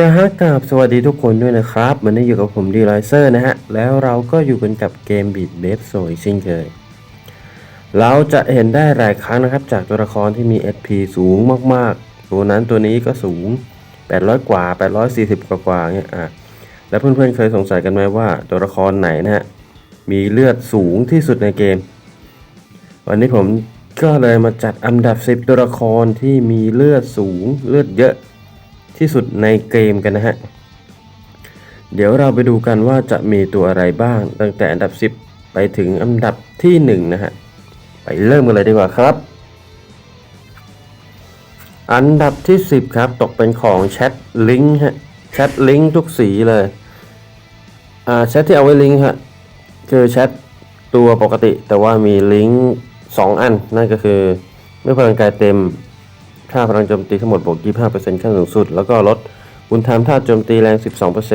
ละฮะกับสวัสดีทุกคนด้วยนะครับวันนี้อยู่กับผมดีไลเซอร์นะฮะ แล้วเราก็อยู่กันกับเกมบีดเบฟโซยเช่นเคย เราจะเห็นได้หลายครั้งนะครับ จากตัวละครที่มี SP สูงมากๆ ตัวนั้นตัวนี้ก็สูง 800 กว่า 840 กว่ากว่าเนี่ยอะแล้วเพื่อนๆเคยสงสัยกันไหมว่าตัวละครไหนนะฮะ มีเลือดสูงที่สุดในเกม วันนี้ผมก็เลยมาจัดอันดับ 10 ตัวละครที่มีเลือดสูงเลือดเยอะ ที่สุดในเกมกันนะฮะ เดี๋ยวเราไปดูกันว่าจะมีตัวอะไรบ้าง ตั้งแต่อันดับ 10 ไปถึงอันดับที่ 1 นะฮะ ไปเริ่มกันเลยดีกว่าครับ อันดับที่ 10 ครับ ตกเป็นของแชทลิงก์ฮะแชทลิงก์ทุกสีเลยอ่าแชทที่เอาไว้ลิงก์ฮะคือแชทตัวปกติแต่ว่ามีลิงก์สองอัน นั่นก็คือเมื่อพลังกายเต็ม ค่าพลังโจมตีทั้งหมดบวก 25%ขั้นสูงสุด แล้วก็ลดอุณหภูมิท่าโจมตีแรง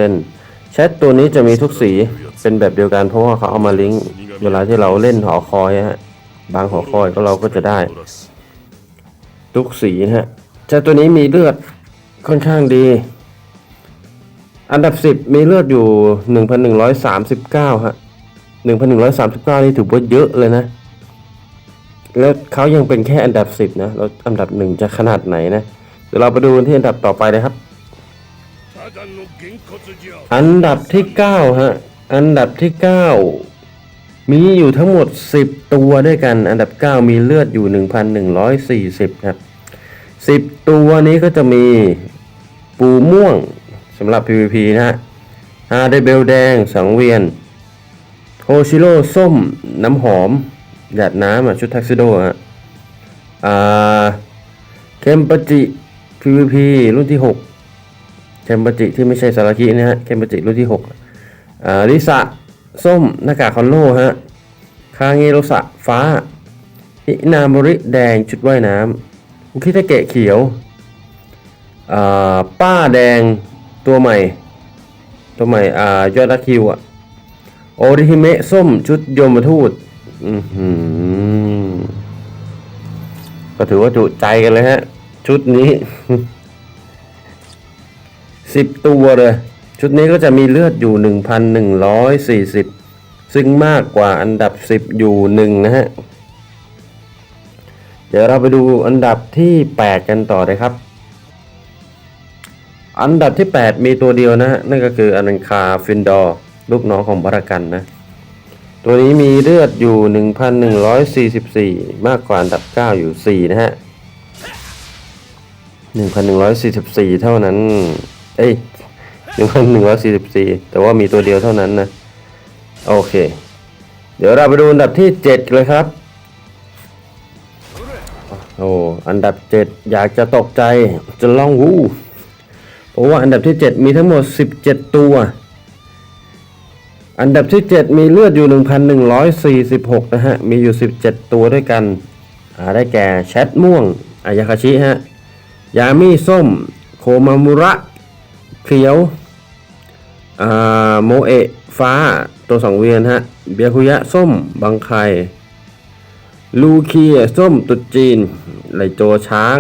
12%แชทตัวนี้จะมีทุกสีเป็นแบบเดียวกันเพราะว่าเขาเอามาลิงก์เวลาที่เราเล่นหอคอยฮะบางหอคอยก็เราก็จะได้ ทุกสีนะฮะแชทตัวนี้มีเลือดค่อนข้างดี อันดับ 10 มีเลือดอยู่ 1,139ฮะ1,139 นี่ถือว่าเยอะเลยนะ แล้วเขายังเป็นแค่อันดับ 10 นะแล้วอันดับหนึ่งจะขนาดไหนนะ เดี๋ยวเราไปดูที่อันดับต่อไปนะครับ อันดับที่ 9 ฮะ อันดับที่ 9 มีอยู่ทั้งหมด 10 ตัวด้วยกัน อันดับ 9 มีเลือดอยู่ 1,140 ครับ 10 ตัวนี้ก็จะมีปูม่วงสำหรับ PVP นะฮะฮาเดเบลแดงสังเวียนโฮชิโร่ส้มน้ำหอม หยาดน้ำอะ ชุดทักซิโดฮะอ่า เคมปจิ PVP รุ่นที่ 6 เคมปจิที่ไม่ใช่สารคินะฮะ เคมปจิรุ่นที่ 6 อ่าลิสะส้มหน้ากากคอนโลฮะ คาเงโรสะฟ้าฮินาโมริแดงชุดว่ายน้ำอุคิทาเกะเขียวอ่าป้าแดงตัวใหม่ ตัวใหม่อ่ายอดรักคิวอะโอริฮิเมะส้มชุดโยมทูต ก็ถือว่าจุใจกันเลยฮะ ชุดนี้สิบตัวเลย ชุดนี้ก็จะมีเลือดอยู่หนึ่งพันหนึ่งร้อยสี่สิบซึ่งมากกว่าอันดับสิบอยู่หนึ่งนะฮะ เดี๋ยวเราไปดูอันดับที่แปดกันต่อเลยครับ อันดับที่8มีตัวเดียวนะฮะ นั่นก็คืออนันคาฟินดอร์ลูกน้องของบารากันนะ ตัวนี้มีเลือดอยู่ 1,144 มากกว่าอันดับ 9 อยู่ 4 นะฮะ 1,144 เท่านั้น เอ้ย 1,144 แต่ว่ามีตัวเดียวเท่านั้นนะ โอเค เดี๋ยวเราไปดูอันดับที่ 7 เลยครับ โอ้ อันดับ 7 อยากจะตกใจจะล่องวูเพราะว่าอันดับที่ 7 มีทั้งหมด 17 ตัว อันดับที่ 7 มีเลือดอยู่ 1,146 นะฮะ มีอยู่ 17 ตัวด้วยกันได้แก่แชทม่วง อายาคาชิฮะ ยามิส้ม โคมามุระ เขียวโมเอะฟ้า ตัวสองเวียนฮะ เบียคุยะส้มบังไคลูเคียส้ม ตุดจีน ไหลโจช้าง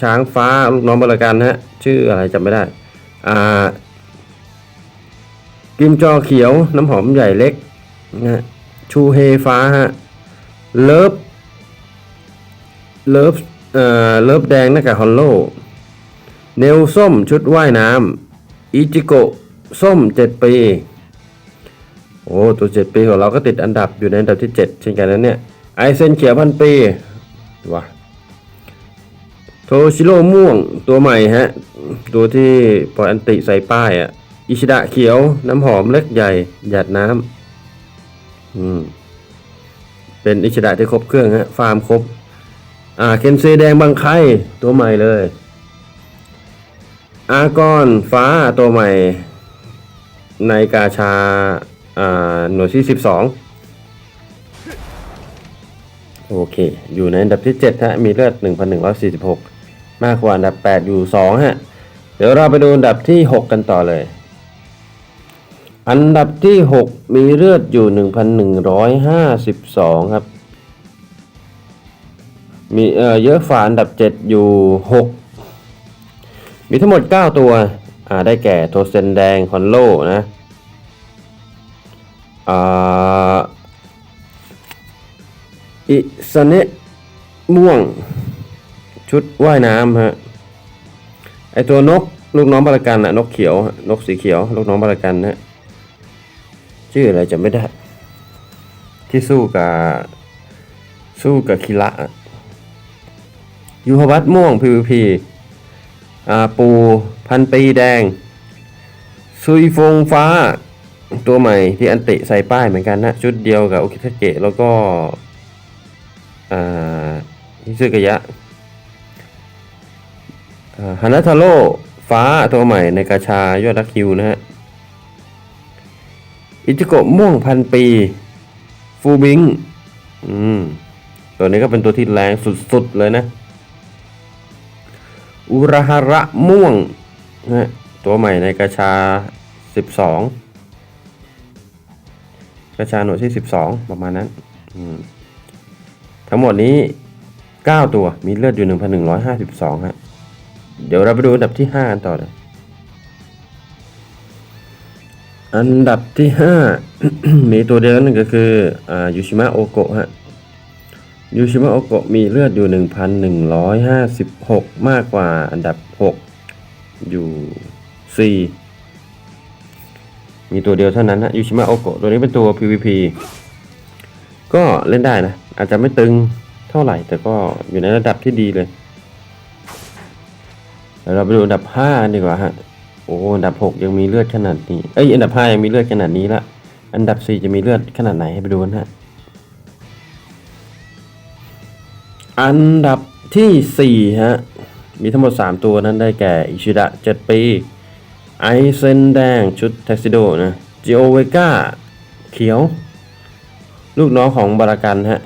ช้างฟ้า ลูกน้องบริการฮะ ชื่ออะไรจำไม่ได้ อ่า กิมจอเขียวน้ำหอมใหญ่เล็กนะฮะชูเฮฟ้าฮะเลิฟเลิฟเอ่อเลิฟแดงหน้ากากฮอลโลเนลส้มชุดว่ายน้ำอิจิโกะส้มเจ็ดปี โอ้ ตัวเจ็ดปีของเราก็ติดอันดับอยู่ในอันดับที่เจ็ดเช่นกันนั้นเนี่ย ไอเซนเขียวพันปีว้าโทชิโร่ม่วงตัวใหม่ฮะ ตัวที่ปล่อยอันติใส่ป้ายอะ อิชิดะเขียว น้ำหอมเล็กใหญ่ หยาดน้ำอืมเป็นอิชิดะที่ครบเครื่องฮะฟาร์มครบ อ่าเคนเซแดงบางไคตัวใหม่เลย อากอนฟ้าตัวใหม่ ในกาชา อ่า หน่วยที่สิบสองโอเค อยู่ในอันดับที่7ฮะ มีเลือด 1,146 มากกว่าอันดับ 8 อยู่ 2 ฮะ เดี๋ยวเราไปดูอันดับที่ 6 กันต่อเลย อันดับที่ 6 มีเลือดอยู่ 1,152 ครับ มีเอ่อเยอะฝ่าอันดับ 7 อยู่ 6 มีทั้งหมด 9 ตัว อ่า ได้แก่โทเซนแดงฮอนโลนะ อ่า อิสเนะม่วง ชุดว่ายน้ำฮะ ไอตัวนก ลูกน้องบารากันอะนกเขียว นกสีเขียว ลูกน้องบารากันนะ ชื่ออะไรจำไม่ได้ ที่สู้กับสู้กับคิระอะยูฮวัตม่วง PVP อ่าปูพันปีแดง ซุยฟงฟ้า ตัวใหม่ที่อันติใส่ป้ายเหมือนกันนะ ชุดเดียวกับโอคิทาเกะแล้วก็อ่าฮิซึกะยะฮานาทาโร่ฟ้าตัวใหม่ในกาชายอดรักคิวนะฮะ อิจิโกะม่วงพันปี ฟูบิงอืมตัวนี้ก็เป็นตัวที่แรงสุดๆเลยนะ อุราฮาระม่วงนะตัวใหม่ในกาชา 12กาชาหน่วยที่ 12 ประมาณนั้น ทั้งหมดนี้ 9 ตัวมีเลือดอยู่ 1,152ฮะเดี๋ยวเราไปดูอันดับที่ 5 กันต่อเลย อันดับที่ 5 มีตัวเดียวนั่นก็คืออ่ายูชิมะโอโกะฮะยูชิมะโอโกะมีเลือดอยู่ 1,156 มากกว่าอันดับ 6 อยู่ 4 มีตัวเดียวเท่านั้นนะยูชิมะโอโกะตัวนี้เป็นตัว PVP ก็เล่นได้นะ อาจจะไม่ตึงเท่าไหร่ แต่ก็อยู่ในระดับที่ดีเลยเดี๋ยวเราไปดูอันดับห้าดีกว่าฮะ อ้อันดับหกยังมีเลือดขนาดนี้ เอ้ย อันดับห้ายังมีเลือดขนาดนี้ละ อันดับสี่จะมีเลือดขนาดไหนให้ไปดูกันฮะ อันดับที่สี่ฮะ มีทั้งหมดสามตัวนั้นได้แก่ อิชิดะเจ็ดปี ไอเซนแดงชุดแท็กซิโดนะจิโอเวก้าเขียว ลูกน้องของบารากันฮะ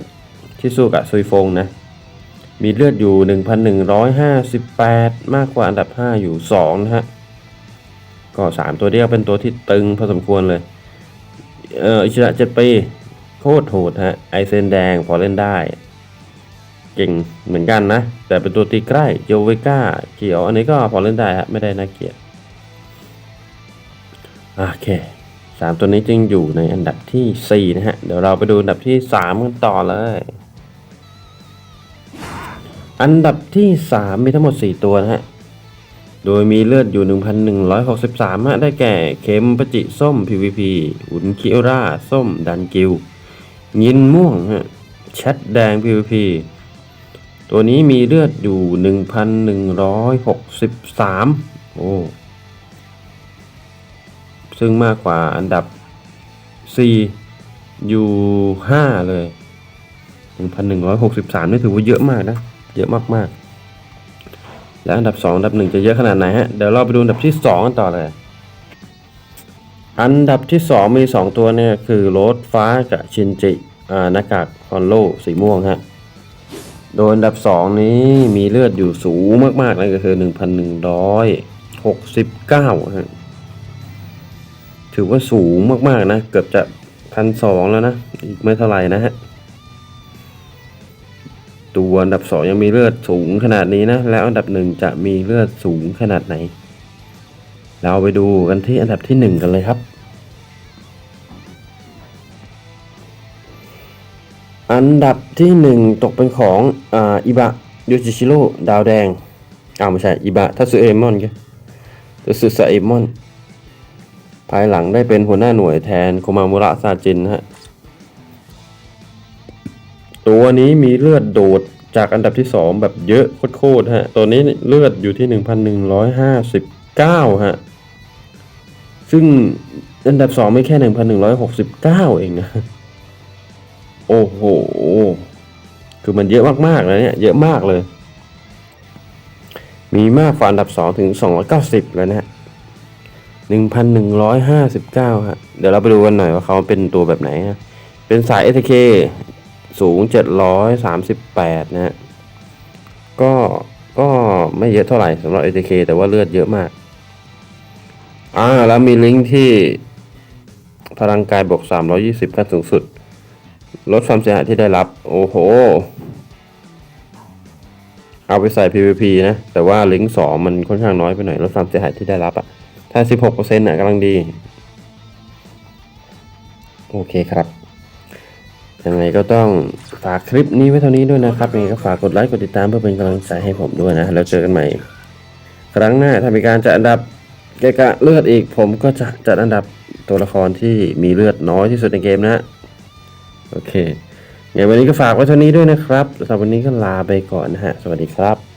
ที่สู้กับซุยฟงนะ มีเลือดอยู่ 1,158 มากกว่าอันดับ 5 อยู่ 2 นะฮะ ก็ 3 ตัวเดียวเป็นตัวที่ตึงพอสมควรเลย เอออิชิระเจ็ดปีโคตรโหดฮะไอเซนแดงพอเล่นได้ เก่งเหมือนกันนะ แต่เป็นตัวตีใกล้โยเวก้าเขียวอันนี้ก็พอเล่นได้ฮะไม่ได้น่าเกลียดโอเคสามตัวนี้จึงอยู่ในอันดับที่ 4 นะฮะ เดี๋ยวเราไปดูอันดับที่ 3 กันต่อเลย อันดับที่ 3 มีทั้งหมด 4 ตัวนะฮะ โดยมีเลือดอยู่ 1,163ฮะได้แก่เข็มปจิส้ม PVP อุนคิโอราส้มดันกิว ยินม่วงฮะแชทแดง PVP ตัวนี้มีเลือดอยู่ 1,163 โอ้ ซึ่งมากกว่าอันดับ 4 อยู่ 5 เลย 1,163 นี่ถือว่าเยอะมากนะ เยอะมากๆ แล้วอันดับ 2 อันดับ 1 จะเยอะขนาดไหนฮะ เดี๋ยวเราไปดูอันดับที่ 2 กันต่อเลย อันดับที่ 2 มี 2 ตัวเนี่ย คือโรสฟ้ากับชินจิอ่าหน้ากากฮอนโลสีม่วงฮะ โดยอันดับ 2 นี้มีเลือดอยู่สูงมากๆนั่นก็คือ 1,169ฮะถือว่าสูงมากๆนะ เกือบจะพันสองแล้วนะ อีกไม่เท่าไหร่นะฮะ ตัวอันดับสองยังมีเลือดสูงขนาดนี้นะ แล้วอันดับหนึ่งจะมีเลือดสูงขนาดไหน เราไปดูกันที่อันดับที่หนึ่งกันเลยครับ อันดับที่หนึ่งตกเป็นของอ่าอิบะยูจิชิโร่ดาวแดงอ้าวไม่ใช่อิบะทัตสึเอมอนกทัตสึสะเอมอน ภายหลังได้เป็นหัวหน้าหน่วยแทนโคมามุระซาจินฮะ ตัวนี้มีเลือดโดดจากอันดับที่สองแบบเยอะโคตรๆฮะ ตัวนี้เลือดอยู่ที่หนึ่งพันหนึ่งร้อยห้าสิบเก้าฮะ ซึ่งอันดับสองไม่แค่หนึ่งพันหนึ่งร้อยหกสิบเก้าเองนะ โอ้โห คือมันเยอะมากๆเลยเนี่ย เยอะมากเลย มีมากกว่าอันดับสองถึงสองร้อยเก้าสิบแล้วนะฮะหนึ่งพันหนึ่งร้อยห้าสิบเก้าฮะ เดี๋ยวเราไปดูกันหน่อยว่าเขาเป็นตัวแบบไหนฮะ เป็นสาย SK สูงเจ็ดร้อยสามสิบแปดนะฮะ ก็ ก็ไม่เยอะเท่าไหร่สำหรับ SK แต่ว่าเลือดเยอะมาก อ่า แล้วมีลิงก์ที่ พลังกายบวกสามร้อยี่สิบขั้นสูงสุด ลดความเสียหายที่ได้รับ โอ้โห เอาไปใส่ PVP นะ แต่ว่าลิงก์สองมันค่อนข้างน้อยไปหน่อย ลดความเสียหายที่ได้รับอะถ้า 16%น่ะกำลังดี โอเคครับ ยังไงก็ต้องฝากคลิปนี้ไว้เท่านี้ด้วยนะครับยังไงก็ฝากกดไลค์กดติดตามเพื่อเป็นกำลังใจให้ผมด้วยนะแล้วเจอกันใหม่ ครั้งหน้าถ้ามีการจัดอันดับเกะกะเลือดอีกผมก็จะจัดอันดับตัวละครที่มีเลือดน้อยที่สุดในเกมนะโอเคงั้นวันนี้ก็ฝากไว้เท่านี้ด้วยนะครับสำหรับวันนี้ก็ลาไปก่อนนะฮะ สวัสดีครับ